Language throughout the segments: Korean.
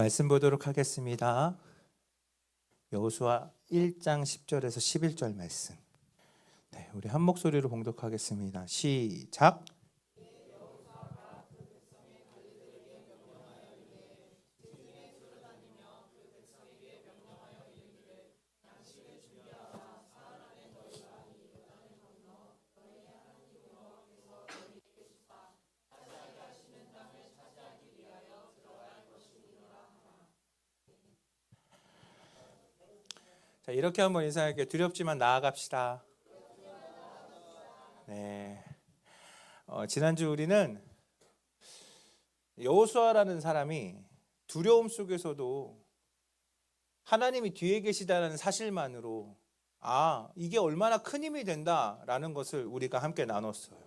말씀 보도록 하겠습니다. 여호수아 1장 10절에서 11절 말씀. 네, 우리 한 목소리로 봉독하겠습니다. 시작. 이렇게 한번 인사할게요. 두렵지만 나아갑시다. 네. 어, 지난주 우리는 여호수아라는 사람이 두려움 속에서도 하나님이 뒤에 계시다는 사실만으로 아 이게 얼마나 큰 힘이 된다라는 것을 우리가 함께 나눴어요.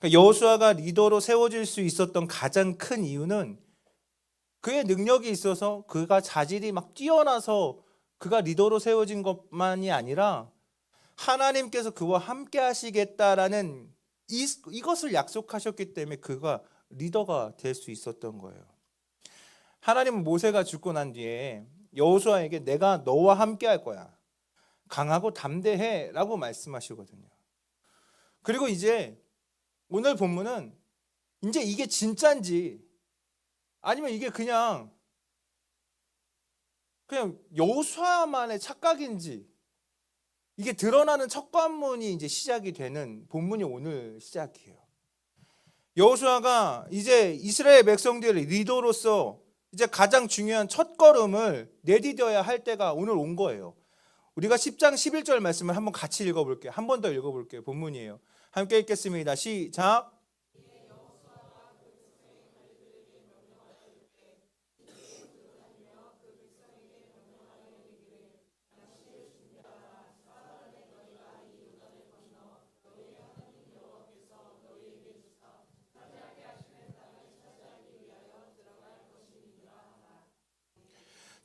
그러니까 여호수아가 리더로 세워질 수 있었던 가장 큰 이유는 그의 능력이 있어서 그가 자질이 막 뛰어나서 그가 리더로 세워진 것만이 아니라 하나님께서 그와 함께 하시겠다라는 이, 이것을 약속하셨기 때문에 그가 리더가 될 수 있었던 거예요. 하나님은 모세가 죽고 난 뒤에 여호수아에게 내가 너와 함께 할 거야. 강하고 담대해라고 말씀하시거든요. 그리고 이제 오늘 본문은 이제 이게 진짜인지 아니면 이게 그냥 그냥 여호수아만의 착각인지 이게 드러나는 첫 관문이 이제 시작이 되는 본문이 오늘 시작이에요. 여호수아가 이제 이스라엘 백성들의 리더로서 이제 가장 중요한 첫 걸음을 내디뎌야 할 때가 오늘 온 거예요. 우리가 10장 11절 말씀을 한번 같이 읽어볼게요. 한 번 더 읽어볼게요. 본문이에요. 함께 읽겠습니다. 시작.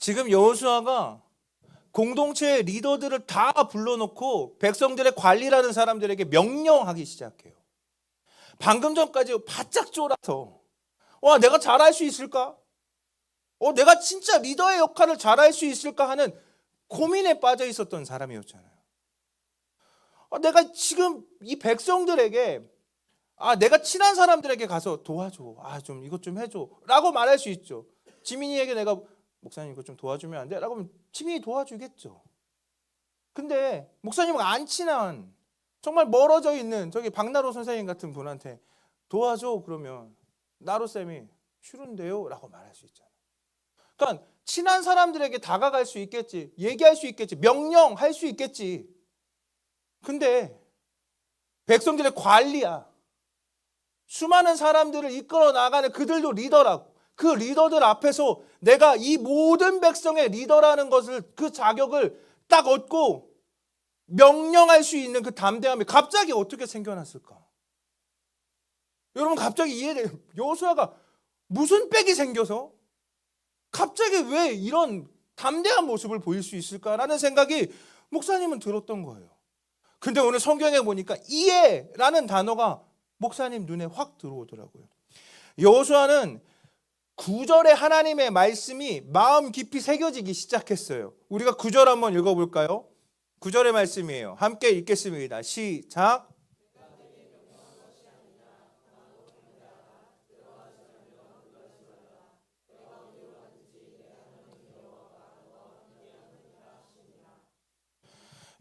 지금 여호수아가 공동체의 리더들을 다 불러놓고 백성들의 관리라는 사람들에게 명령하기 시작해요. 방금 전까지 바짝 쫄아서 와 내가 잘할 수 있을까? 어 내가 진짜 리더의 역할을 잘할 수 있을까 하는 고민에 빠져 있었던 사람이었잖아요. 어, 내가 지금 이 백성들에게 아 내가 친한 사람들에게 가서 도와줘. 아 좀 이것 좀 해줘라고 말할 수 있죠. 지민이에게 내가 목사님 이거 좀 도와주면 안 돼? 라고 하면 지민이 도와주겠죠. 근데 목사님과 안 친한 정말 멀어져 있는 저기 박나로 선생님 같은 분한테 도와줘 그러면 나로 쌤이 싫은데요 라고 말할 수 있잖아요. 그러니까 친한 사람들에게 다가갈 수 있겠지. 얘기할 수 있겠지. 명령할 수 있겠지. 근데 백성들의 관리야. 수많은 사람들을 이끌어 나가는 그들도 리더라고. 그 리더들 앞에서 내가 이 모든 백성의 리더라는 것을 그 자격을 딱 얻고 명령할 수 있는 그 담대함이 갑자기 어떻게 생겨났을까? 여러분 갑자기 이해돼요. 여호수아가 무슨 빽이 생겨서 갑자기 왜 이런 담대한 모습을 보일 수 있을까라는 생각이 목사님은 들었던 거예요. 근데 오늘 성경에 보니까 이해라는 단어가 목사님 눈에 확 들어오더라고요. 여호수아는 구절에 하나님의 말씀이 마음 깊이 새겨지기 시작했어요. 우리가 구절 한번 읽어볼까요? 구절의 말씀이에요. 함께 읽겠습니다. 시작.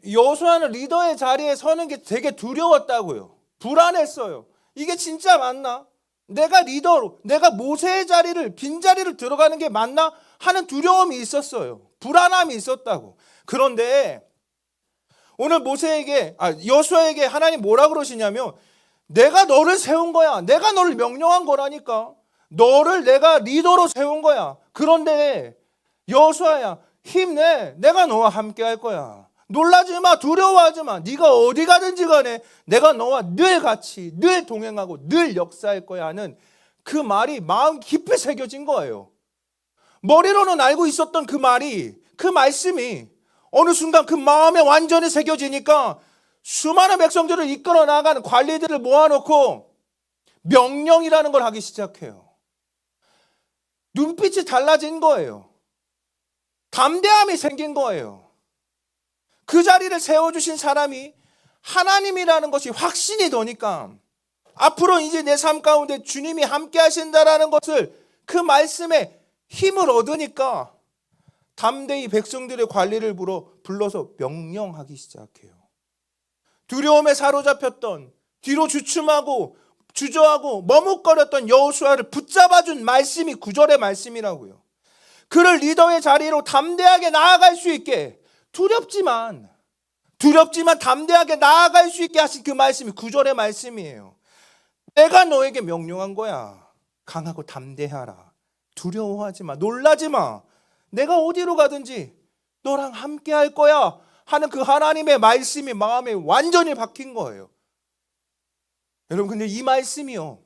여호수아는 리더의 자리에 서는 게 되게 두려웠다고요. 불안했어요. 이게 진짜 맞나? 내가 리더로, 내가 모세의 자리를, 빈자리를 들어가는 게 맞나? 하는 두려움이 있었어요. 불안함이 있었다고. 그런데 오늘 모세에게, 아, 여수아에게 하나님 뭐라 그러시냐면, 내가 너를 세운 거야. 내가 너를 명령한 거라니까. 너를 내가 리더로 세운 거야. 그런데 여수아야, 힘내. 내가 너와 함께 할 거야. 놀라지 마, 두려워하지 마. 네가 어디 가든지 간에 내가 너와 늘 같이, 늘 동행하고 늘 역사할 거야 하는 그 말이 마음 깊이 새겨진 거예요. 머리로는 알고 있었던 그 말이, 그 말씀이 어느 순간 그 마음에 완전히 새겨지니까 수많은 백성들을 이끌어 나가는 관리들을 모아놓고 명령이라는 걸 하기 시작해요. 눈빛이 달라진 거예요. 담대함이 생긴 거예요. 그 자리를 세워주신 사람이 하나님이라는 것이 확신이 되니까 앞으로 이제 내 삶 가운데 주님이 함께 하신다라는 것을 그 말씀에 힘을 얻으니까 담대히 백성들의 관리를 불어 불러서 명령하기 시작해요. 두려움에 사로잡혔던 뒤로 주춤하고 주저하고 머뭇거렸던 여호수아를 붙잡아준 말씀이 구절의 말씀이라고요. 그를 리더의 자리로 담대하게 나아갈 수 있게 두렵지만 두렵지만 담대하게 나아갈 수 있게 하신 그 말씀이 구절의 말씀이에요. 내가 너에게 명령한 거야. 강하고 담대하라. 두려워하지 마. 놀라지 마. 내가 어디로 가든지 너랑 함께 할 거야. 하는 그 하나님의 말씀이 마음에 완전히 박힌 거예요. 여러분 근데 이 말씀이요.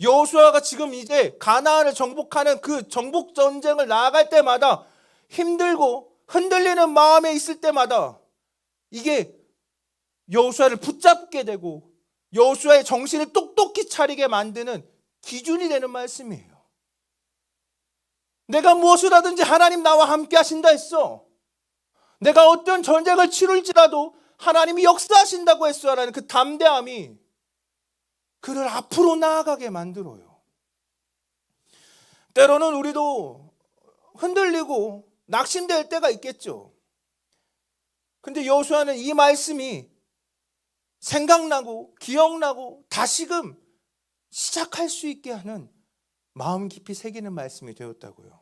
여호수아가 지금 이제 가나안을 정복하는 그 정복 전쟁을 나아갈 때마다 힘들고 흔들리는 마음에 있을 때마다 이게 여호수아를 붙잡게 되고 여호수아의 정신을 똑똑히 차리게 만드는 기준이 되는 말씀이에요. 내가 무엇을 하든지 하나님 나와 함께 하신다 했어. 내가 어떤 전쟁을 치룰지라도 하나님이 역사하신다고 했어라는 그 담대함이 그를 앞으로 나아가게 만들어요. 때로는 우리도 흔들리고 낙심될 때가 있겠죠. 근데 여호수아는 이 말씀이 생각나고 기억나고 다시금 시작할 수 있게 하는 마음 깊이 새기는 말씀이 되었다고요.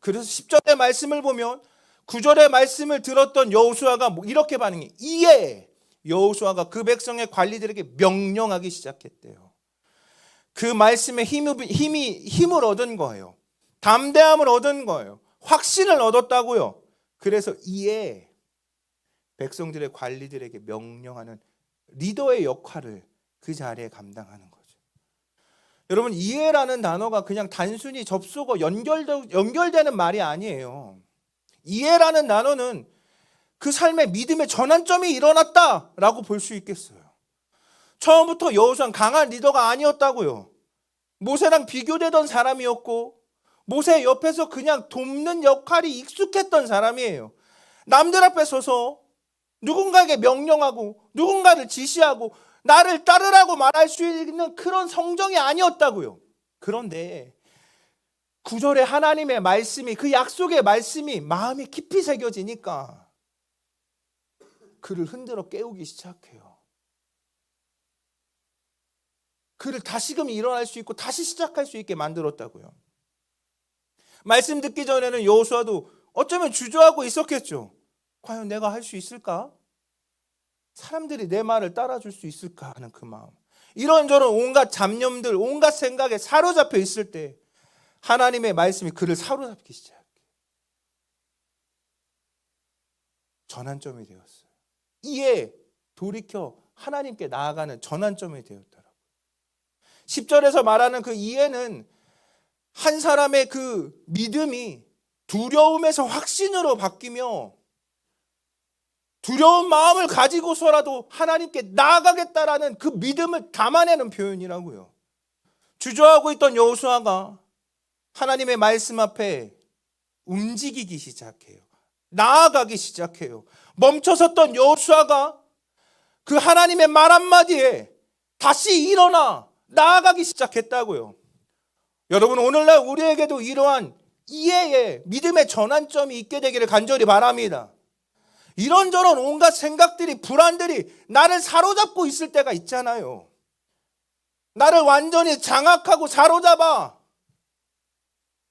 그래서 10절의 말씀을 보면 9절의 말씀을 들었던 여호수아가 뭐 이렇게 반응해. 이에 여호수아가 그 백성의 관리들에게 명령하기 시작했대요. 그 말씀에 힘이, 힘이 힘을 얻은 거예요. 담대함을 얻은 거예요. 확신을 얻었다고요. 그래서 이에 백성들의 관리들에게 명령하는 리더의 역할을 그 자리에 감당하는 거죠. 여러분 이해라는 단어가 그냥 단순히 접속어 연결되, 연결되는 말이 아니에요. 이해라는 단어는 그 삶의 믿음의 전환점이 일어났다라고 볼 수 있겠어요. 처음부터 여호수아는 강한 리더가 아니었다고요. 모세랑 비교되던 사람이었고 모세 옆에서 그냥 돕는 역할이 익숙했던 사람이에요. 남들 앞에 서서 누군가에게 명령하고 누군가를 지시하고 나를 따르라고 말할 수 있는 그런 성정이 아니었다고요. 그런데 구절에 하나님의 말씀이 그 약속의 말씀이 마음에 깊이 새겨지니까 그를 흔들어 깨우기 시작해요. 그를 다시금 일어날 수 있고 다시 시작할 수 있게 만들었다고요. 말씀 듣기 전에는 여호수아도 어쩌면 주저하고 있었겠죠. 과연 내가 할 수 있을까? 사람들이 내 말을 따라줄 수 있을까 하는 그 마음. 이런저런 온갖 잡념들, 온갖 생각에 사로잡혀 있을 때 하나님의 말씀이 그를 사로잡기 시작해요. 전환점이 되었어요. 이에 돌이켜 하나님께 나아가는 전환점이 되었더라고요. 10절에서 말하는 그 이해는 한 사람의 그 믿음이 두려움에서 확신으로 바뀌며 두려운 마음을 가지고서라도 하나님께 나아가겠다라는 그 믿음을 담아내는 표현이라고요. 주저하고 있던 여호수아가 하나님의 말씀 앞에 움직이기 시작해요. 나아가기 시작해요. 멈춰섰던 여호수아가 그 하나님의 말 한마디에 다시 일어나 나아가기 시작했다고요. 여러분 오늘날 우리에게도 이러한 이해의 믿음의 전환점이 있게 되기를 간절히 바랍니다. 이런저런 온갖 생각들이 불안들이 나를 사로잡고 있을 때가 있잖아요. 나를 완전히 장악하고 사로잡아.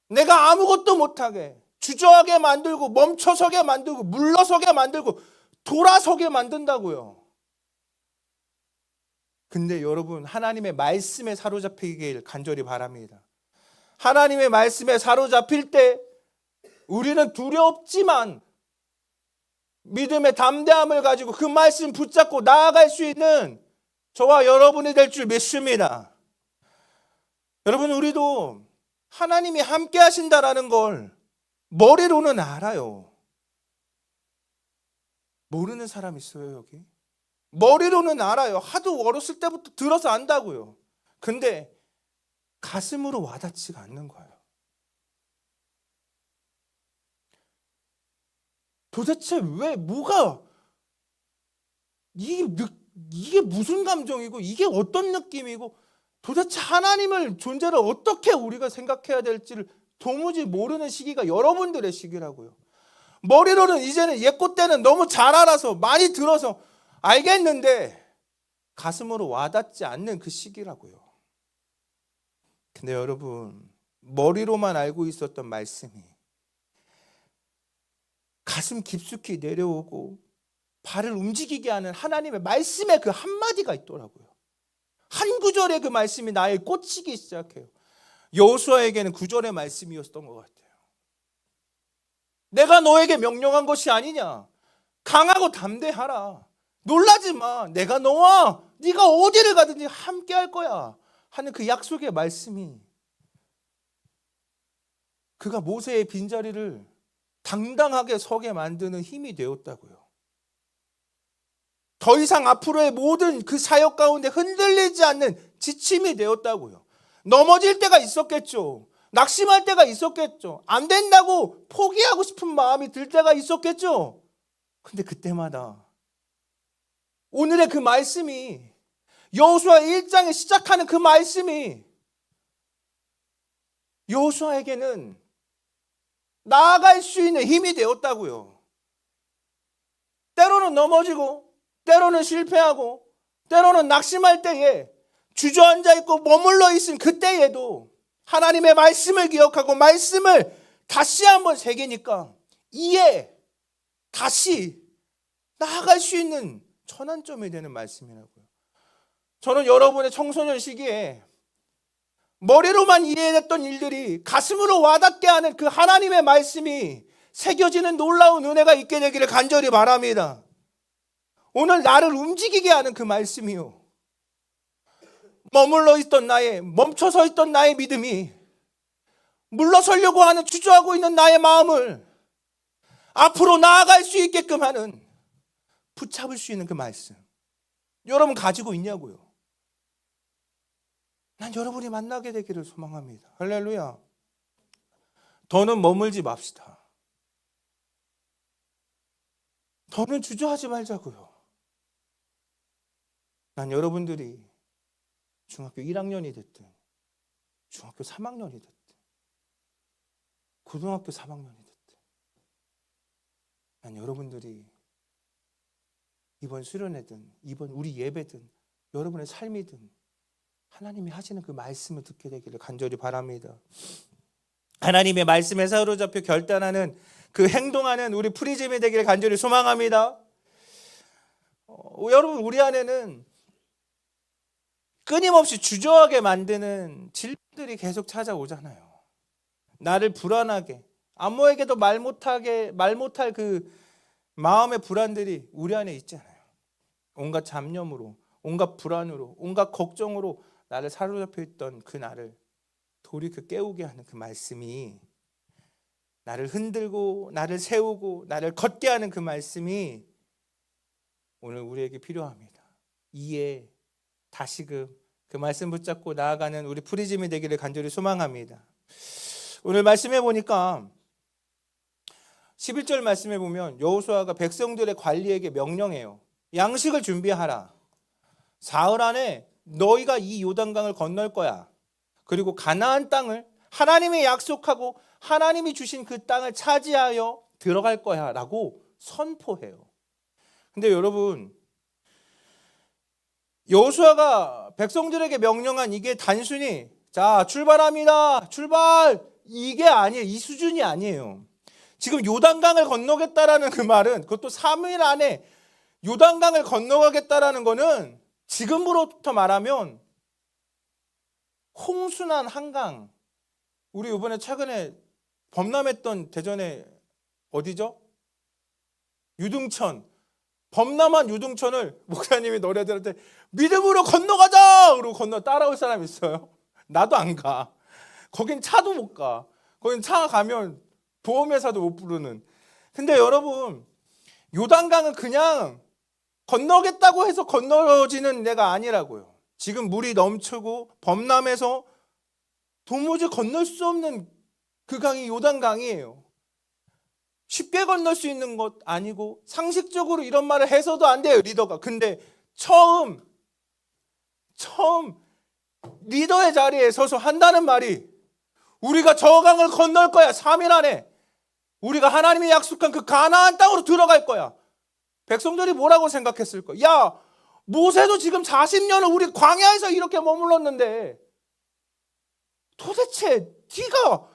내가 아무것도 못하게 주저하게 만들고 멈춰서게 만들고 물러서게 만들고 돌아서게 만든다고요. 근데 여러분 하나님의 말씀에 사로잡히길 간절히 바랍니다. 하나님의 말씀에 사로잡힐 때 우리는 두렵지만 믿음의 담대함을 가지고 그 말씀 붙잡고 나아갈 수 있는 저와 여러분이 될 줄 믿습니다. 여러분 우리도 하나님이 함께 하신다라는 걸 머리로는 알아요. 모르는 사람 있어요, 여기? 머리로는 알아요. 하도 어렸을 때부터 들어서 안다고요. 근데 가슴으로 와닿지가 않는 거예요. 도대체 왜 뭐가 이게 이게 무슨 감정이고 이게 어떤 느낌이고 도대체 하나님을 존재를 어떻게 우리가 생각해야 될지를 도무지 모르는 시기가 여러분들의 시기라고요. 머리로는 이제는 옛고 때는 너무 잘 알아서 많이 들어서 알겠는데 가슴으로 와닿지 않는 그 시기라고요. 근데 여러분 머리로만 알고 있었던 말씀이 가슴 깊숙이 내려오고 발을 움직이게 하는 하나님의 말씀의 그 한마디가 있더라고요. 한 구절의 그 말씀이 나의 꽂히기 시작해요. 여호수아에게는 구절의 말씀이었던 것 같아요. 내가 너에게 명령한 것이 아니냐. 강하고 담대하라. 놀라지 마. 내가 너와 네가 어디를 가든지 함께 할 거야. 하는 그 약속의 말씀이 그가 모세의 빈자리를 당당하게 서게 만드는 힘이 되었다고요. 더 이상 앞으로의 모든 그 사역 가운데 흔들리지 않는 지침이 되었다고요. 넘어질 때가 있었겠죠. 낙심할 때가 있었겠죠. 안 된다고 포기하고 싶은 마음이 들 때가 있었겠죠. 근데 그때마다 오늘의 그 말씀이 여호수아 1장에 시작하는 그 말씀이 여호수아에게는 나아갈 수 있는 힘이 되었다고요. 때로는 넘어지고 때로는 실패하고 때로는 낙심할 때에 주저앉아 있고 머물러 있은 그때에도 하나님의 말씀을 기억하고 말씀을 다시 한번 새기니까 이에 다시 나아갈 수 있는 전환점이 되는 말씀이라고요. 저는 여러분의 청소년 시기에 머리로만 이해했던 일들이 가슴으로 와닿게 하는 그 하나님의 말씀이 새겨지는 놀라운 은혜가 있게 되기를 간절히 바랍니다. 오늘 나를 움직이게 하는 그 말씀이요. 머물러 있던 나의, 멈춰서 있던 나의 믿음이 물러서려고 하는 주저하고 있는 나의 마음을 앞으로 나아갈 수 있게끔 하는 붙잡을 수 있는 그 말씀. 여러분 가지고 있냐고요? 난 여러분이 만나게 되기를 소망합니다. 할렐루야. 더는 머물지 맙시다. 더는 주저하지 말자고요. 난 여러분들이 중학교 1학년이 됐든 중학교 3학년이 됐든 고등학교 3학년이 됐든 난 여러분들이 이번 수련회든 이번 우리 예배든 여러분의 삶이든 하나님이 하시는 그 말씀을 듣게 되기를 간절히 바랍니다. 하나님의 말씀에 사로잡혀 결단하는 그 행동하는 우리 프리즘이 되기를 간절히 소망합니다. 어, 여러분 우리 안에는 끊임없이 주저하게 만드는 질들이 계속 찾아오잖아요. 나를 불안하게 아무에게도 말 못하게 말 못할 그 마음의 불안들이 우리 안에 있잖아요. 온갖 잡념으로, 온갖 불안으로, 온갖 걱정으로 나를 사로잡혀 있던 그 나를 돌이켜 깨우게 하는 그 말씀이 나를 흔들고 나를 세우고 나를 걷게 하는 그 말씀이 오늘 우리에게 필요합니다. 이해 다시금 그 말씀 붙잡고 나아가는 우리 프리즘이 되기를 간절히 소망합니다. 오늘 말씀해 보니까 11절 말씀해 보면 여호수아가 백성들의 관리에게 명령해요. 양식을 준비하라. 사흘 안에 너희가 이 요단강을 건널 거야. 그리고 가나안 땅을 하나님이 약속하고 하나님이 주신 그 땅을 차지하여 들어갈 거야라고 선포해요. 근데 여러분 여호수아가 백성들에게 명령한 이게 단순히 자 출발합니다 출발 이게 아니에요 이 수준이 아니에요 지금 요단강을 건너겠다라는 그 말은 그것도 3일 안에 요단강을 건너가겠다라는 거는 지금으로부터 말하면 홍순환 한강 우리 이번에 최근에 범람했던 대전에 어디죠? 유등천 범람한 유등천을 목사님이 노래들을 때 믿음으로 건너가자! 그러고 건너 따라올 사람 있어요? 나도 안 가. 거긴 차도 못 가. 거긴 차 가면 보험회사도 못 부르는. 근데 여러분, 요단강은 그냥 건너겠다고 해서 건너지는 데가 아니라고요. 지금 물이 넘치고 범람해서 도무지 건널 수 없는 그 강이 요단강이에요. 쉽게 건널 수 있는 것 아니고 상식적으로 이런 말을 해서도 안 돼요 리더가 근데 처음 처음 리더의 자리에 서서 한다는 말이 우리가 저 강을 건널 거야 3일 안에 우리가 하나님이 약속한 그 가나안 땅으로 들어갈 거야 백성들이 뭐라고 생각했을 거야 야 모세도 지금 40년을 우리 광야에서 이렇게 머물렀는데 도대체 네가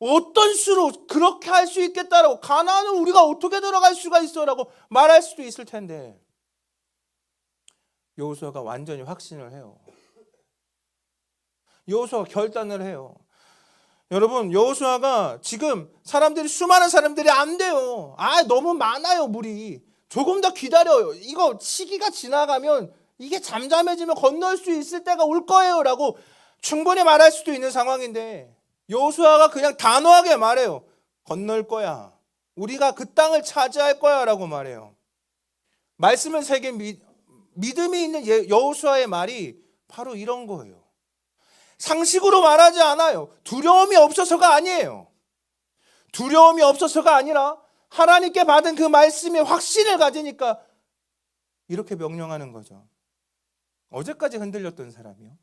어떤 수로 그렇게 할 수 있겠다라고 가나안을 우리가 어떻게 들어갈 수가 있어라고 말할 수도 있을 텐데 여호수아가 완전히 확신을 해요. 여호수아가 결단을 해요. 여러분 여호수아가 지금 사람들이 수많은 사람들이 안 돼요. 아 너무 많아요 물이. 조금 더 기다려요. 이거 시기가 지나가면 이게 잠잠해지면 건널 수 있을 때가 올 거예요 라고 충분히 말할 수도 있는 상황인데 여호수아가 그냥 단호하게 말해요. 건널 거야. 우리가 그 땅을 차지할 거야 라고 말해요. 말씀을 새긴 미, 믿음이 있는 예- 여호수아의 말이 바로 이런 거예요. 상식으로 말하지 않아요. 두려움이 없어서가 아니에요. 두려움이 없어서가 아니라 하나님께 받은 그 말씀에 확신을 가지니까 이렇게 명령하는 거죠. 어제까지 흔들렸던 사람이요.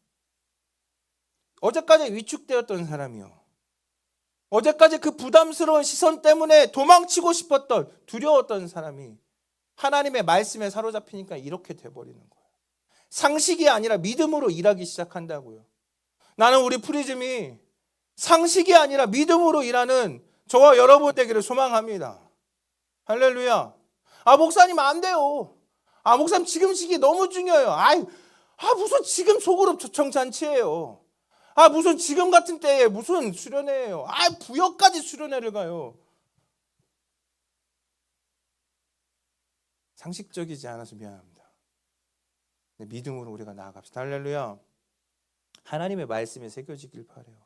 어제까지 위축되었던 사람이요. 어제까지 그 부담스러운 시선 때문에 도망치고 싶었던 두려웠던 사람이 하나님의 말씀에 사로잡히니까 이렇게 돼버리는 거예요. 상식이 아니라 믿음으로 일하기 시작한다고요. 나는 우리 프리즘이 상식이 아니라 믿음으로 일하는 저와 여러분 되기를 소망합니다. 할렐루야. 아, 목사님 안 돼요. 아, 목사님 지금 시기 너무 중요해요. 아이, 아, 무슨 지금 소그룹 초청잔치예요. 아, 무슨 지금 같은 때에 무슨 수련회예요. 아, 부여까지 수련회를 가요. 상식적이지 않아서 미안합니다. 근데 믿음으로 우리가 나아갑시다. 할렐루야. 하나님의 말씀에 새겨지길 바래요.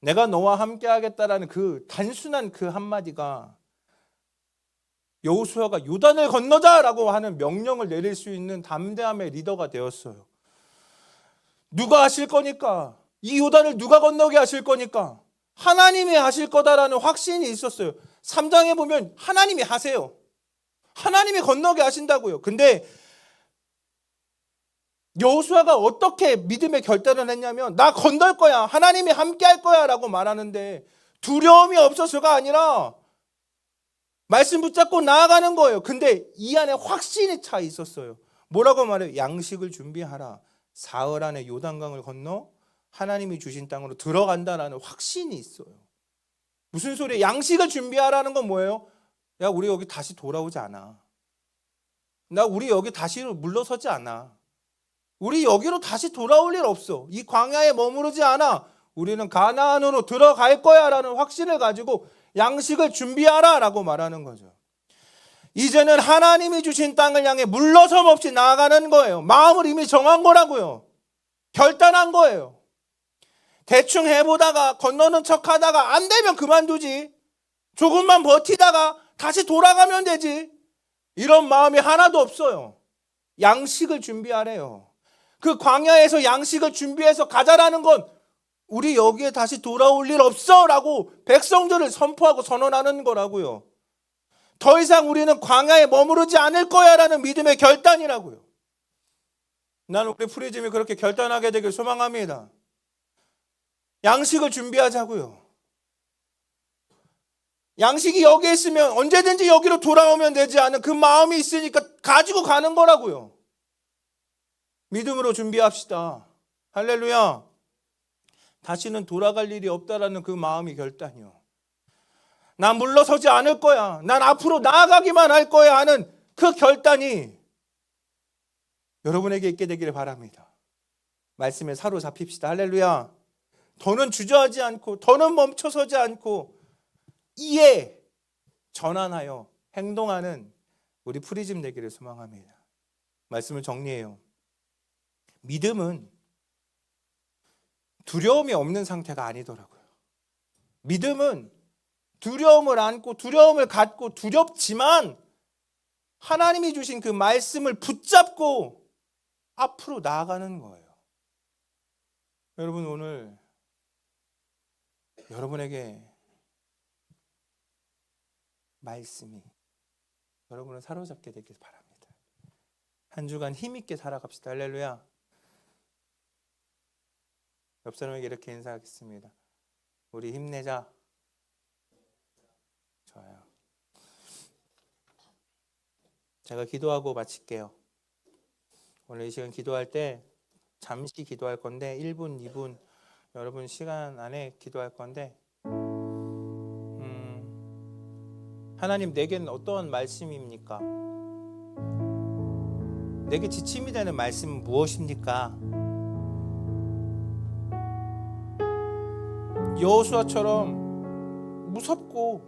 내가 너와 함께 하겠다라는 그 단순한 그 한마디가 여호수아가 요단을 건너자라고 하는 명령을 내릴 수 있는 담대함의 리더가 되었어요. 누가 하실 거니까 이 요단을 누가 건너게 하실 거니까 하나님이 하실 거다라는 확신이 있었어요. 3장에 보면 하나님이 하세요. 하나님이 건너게 하신다고요. 근데 여호수아가 어떻게 믿음의 결단을 했냐면 나 건널 거야. 하나님이 함께 할 거야라고 말하는데 두려움이 없어서가 아니라 말씀 붙잡고 나아가는 거예요. 근데 이 안에 확신이 차 있었어요. 뭐라고 말해요? 양식을 준비하라. 사흘 안에 요단강을 건너 하나님이 주신 땅으로 들어간다라는 확신이 있어요. 무슨 소리예요? 양식을 준비하라는 건 뭐예요? 야, 우리 여기 다시 돌아오지 않아. 나 우리 여기 다시 물러서지 않아. 우리 여기로 다시 돌아올 일 없어. 이 광야에 머무르지 않아. 우리는 가나안으로 들어갈 거야라는 확신을 가지고 양식을 준비하라 라고 말하는 거죠. 이제는 하나님이 주신 땅을 향해 물러섬 없이 나아가는 거예요. 마음을 이미 정한 거라고요. 결단한 거예요. 대충 해보다가 건너는 척 하다가 안 되면 그만두지. 조금만 버티다가 다시 돌아가면 되지. 이런 마음이 하나도 없어요. 양식을 준비하래요. 그 광야에서 양식을 준비해서 가자라는 건 우리 여기에 다시 돌아올 일 없어라고 백성들을 선포하고 선언하는 거라고요. 더 이상 우리는 광야에 머무르지 않을 거야라는 믿음의 결단이라고요. 나는 우리 프리즘이 그렇게 결단하게 되길 소망합니다. 양식을 준비하자고요. 양식이 여기에 있으면 언제든지 여기로 돌아오면 되지 않은 그 마음이 있으니까 가지고 가는 거라고요. 믿음으로 준비합시다. 할렐루야. 다시는 돌아갈 일이 없다라는 그 마음이 결단이요. 난 물러서지 않을 거야. 난 앞으로 나아가기만 할 거야 하는 그 결단이 여러분에게 있게 되기를 바랍니다. 말씀에 사로잡힙시다. 할렐루야. 더는 주저하지 않고 더는 멈춰서지 않고 이에 전환하여 행동하는 우리 프리즘 되기를 소망합니다. 말씀을 정리해요. 믿음은 두려움이 없는 상태가 아니더라고요. 믿음은 두려움을 안고 두려움을 갖고 두렵지만 하나님이 주신 그 말씀을 붙잡고 앞으로 나아가는 거예요. 여러분 오늘 여러분에게 말씀이 여러분을 사로잡게 되길 바랍니다. 한 주간 힘있게 살아갑시다. 할렐루야. 옆 사람에게 이렇게 인사하겠습니다. 우리 힘내자. 좋아요. 제가 기도하고 마칠게요. 오늘 이 시간 기도할 때 잠시 기도할 건데 1분, 2분 여러분 시간 안에 기도할 건데 음, 하나님 내게는 어떠한 말씀입니까? 내게 지침이 되는 말씀은 무엇입니까? 여호수아처럼 무섭고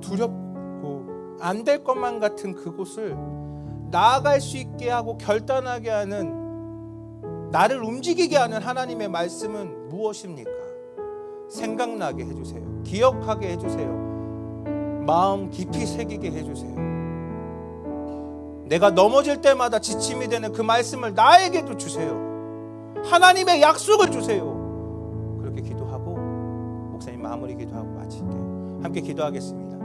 두렵고 안 될 것만 같은 그곳을 나아갈 수 있게 하고 결단하게 하는 나를 움직이게 하는 하나님의 말씀은 무엇입니까? 생각나게 해주세요. 기억하게 해주세요. 마음 깊이 새기게 해주세요. 내가 넘어질 때마다 지침이 되는 그 말씀을 나에게도 주세요. 하나님의 약속을 주세요. 마무리 기도하고 마칠게요. 함께 기도하겠습니다.